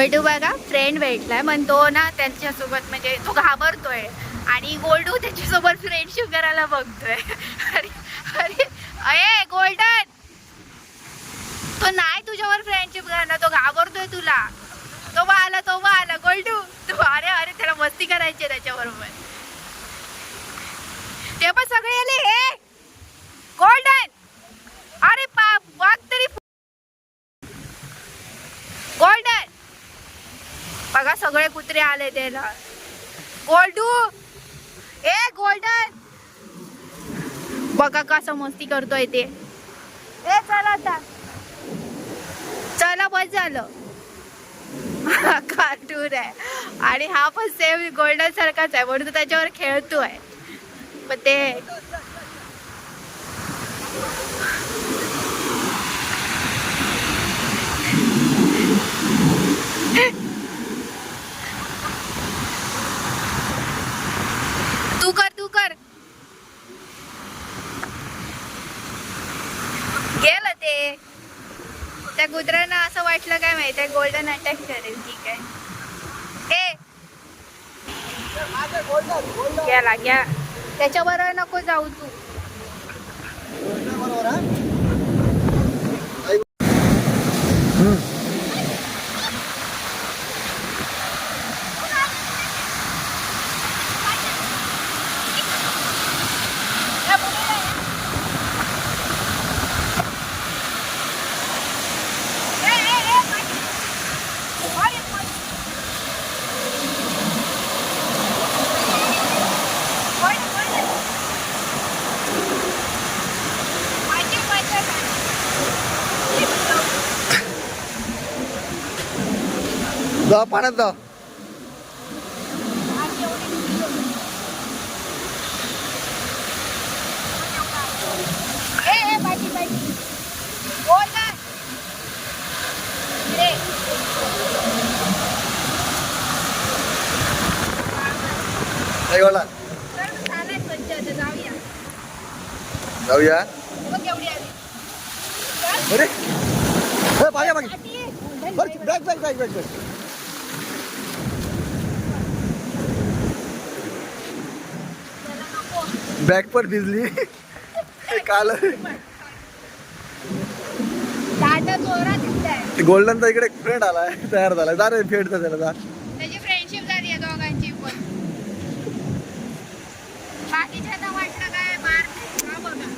गोल्डू बघा फ्रेंड भेटलाय. पण तो ना त्यांच्यासोबत म्हणजे तो घाबरतोय. आणि गोल्डू त्याच्यासोबत फ्रेंडशिप करायला बघतोय. अरे अरे अये गोल्डन! तो नाही तुझ्यावर फ्रेंडशिप करणार तो घाबरतोय तुला. तो बा आला तो बा आला गोल्डू. तू अरे अरे त्याला मस्ती करायची त्याच्याबरोबर. ते पण सगळे आले हे गोल्डन अरे बाप वाघ तरी गोल्डन बघा सगळे कुत्रे आले त्याला. गोल्डू! ए गोल्डन! बघा कसं मस्ती करतोय ते. ए चला आता. चला बस झालं. कार्टून आहे. आणि हा पण सेम गोल्डन सारखाच आहे. म्हणून तो त्याच्यावर खेळतोय. पण ते तू कर तू कर गेलं ते त्या कुत्र्यांना असं वाटलं काय माहितीये गोल्डन अटॅक करेल ठीक आहे ए गेला घ्या. त्याच्याबरोबर नको जाऊ तू. जा पाण्यात जा नाही बोला जाऊया अरे ए, मागे मागे बरं, bag bag bag bag bag पण भिजली. काल. गोल्डनचा इकडे फ्रेंड आलाय तयार झालाय. जा रे फेडता त्याला जा त्याची फ्रेंडशिप झाली आहे दोघांची पण बाकीच्या वाटलं काय मार हा बघा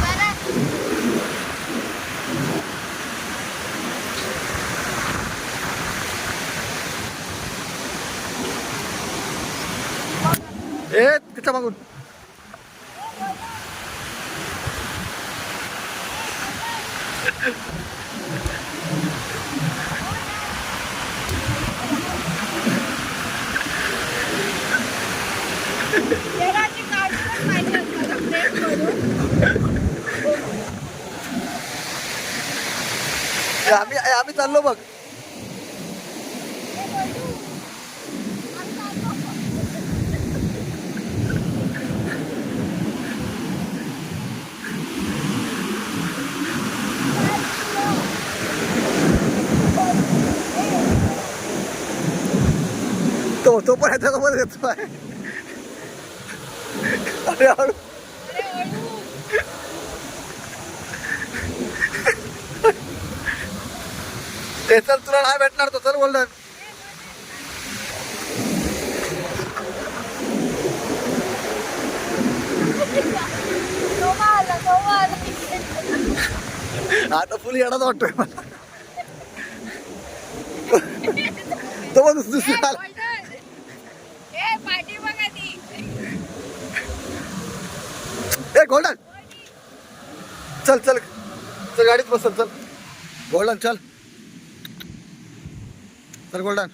चला. तिच्या मागून आम्ही आम्ही चाललो बघ. तो पण ह्याच्यासोबत येतोय अरे हळू. अरे ओळू. चल तुला नाही भेटणार तो चल गोल्डन आता फुल येणार वाटतोय मला तो पण दुसरी आला. ए गोल्डन! चल चल. चल गाडीत बसल चल. गोल्डन चल. चल गोल्डन.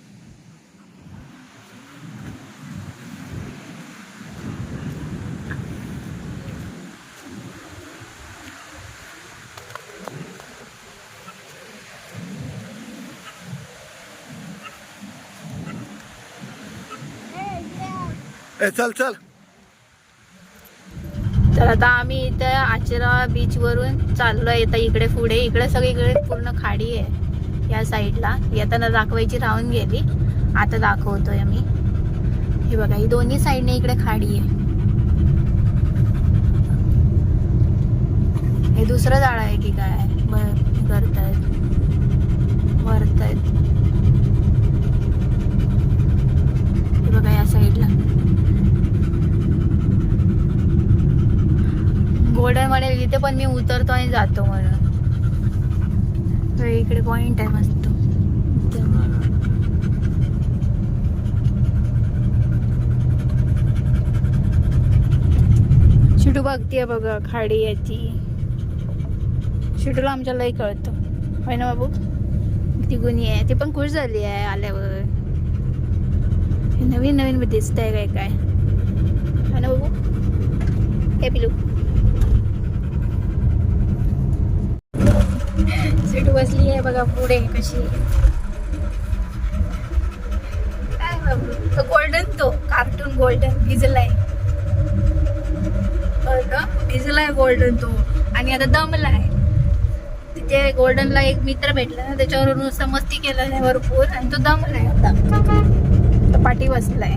ए, चल चल. तर आता आम्ही इथे आचरा बीच वरून चाललोय आता इकडे पुढे इकडे सगळीकडे पूर्ण खाडी आहे. या साईडला येताना दाखवायची राहून गेली. आता दाखवतोय आम्ही. हे बघा ही दोन्ही साईडने इकडे खाडी आहे. हे दुसरं झाड आहे की काय? ब- करतायत वरतायत हे बघा या साईडला गोल्डनमध्ये तिथे पण मी उतरतो आणि जातो म्हणून. इकडे पॉइंट आहे मस्त. शिटू बघतीये बघा खाडी याची. शिटूला आमच्या लई कळतं. होय ना बाबू? ती गुन्ही आहे. ती पण खुश झाली आहे आल्यावर. नवीन नवीन दिसत आहे काय. काय ना बाबू? हे पिलू. बसली आहे बघा पुढे कशी. काय बाबू तो गोल्डन तो कार्टून गोल्डन भिजलाय. भिजलाय गोल्डन तो. आणि आता दमलाय. तिथे गोल्डनला एक मित्र भेटला ना त्याच्यावर नुसतं मस्ती केलं नाही भरपूर आणि तो दमलाय आता. तो पाठी बसलाय.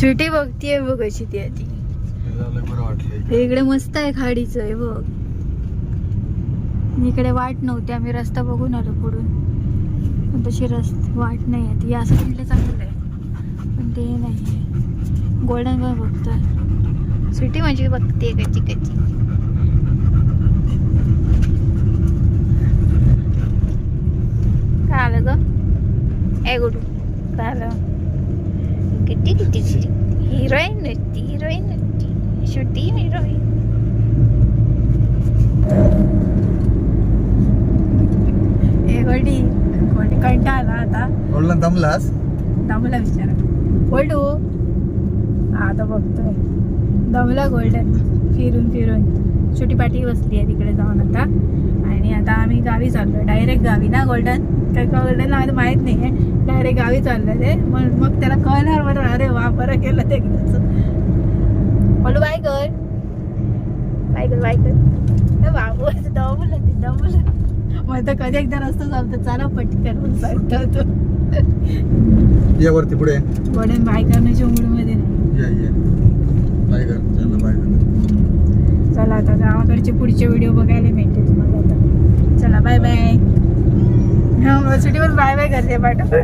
स्वीटी बघतीये बघ कशी ती आधी इकडे मस्त आहे खाडीचं आहे बघ. इकडे वाट नव्हती आम्ही रस्ता बघून आलो पुढून. पण तशी रस्त वाट नाही आहे. ती असं म्हटलं चांगलं आहे. पण ते नाही आहे. गोल्डन पण बघतोय. स्वीटी म्हणजे बघते कची कची काय आलं ग? ए गुडू. काय आलं? किती किती हिरोईन नसती हिरोईन नसती छोटी हिरोईन ए गोडी. गोडी कंटा आला आता. गोल्डन दमलास दमला विचारा गोल्डू हा आता बघतोय. दमला गोल्डन. फिरून फिरून. छोटी पाठी बसली आहे तिकडे जाऊन आता. आणि आता आम्ही गावी चाललोय. डायरेक्ट गावी ना गोल्डन? काय गोल्डन आम्हाला माहीत नाही आहे डायरेक्ट गावी चाललोय ते. मग मग त्याला कळणार बरं. अरे वा बरं केलं ते बोलू बाय कर. बाय कर बाय कर. दमलं ते दमलं. मग कधी एकदा रस्ता चालतो चला पटकन सांगतो तो. ये वरती पुढे. गोल्डन बाय करण्याच्या मूडमध्ये नाही. ये ये. बाय कर चला आता गावाकडचे पुढचे व्हिडिओ बघायला मिळते तुम्हाला आता. चला बाय बाय. हा सुटीवर बाय बाय करते पाठव.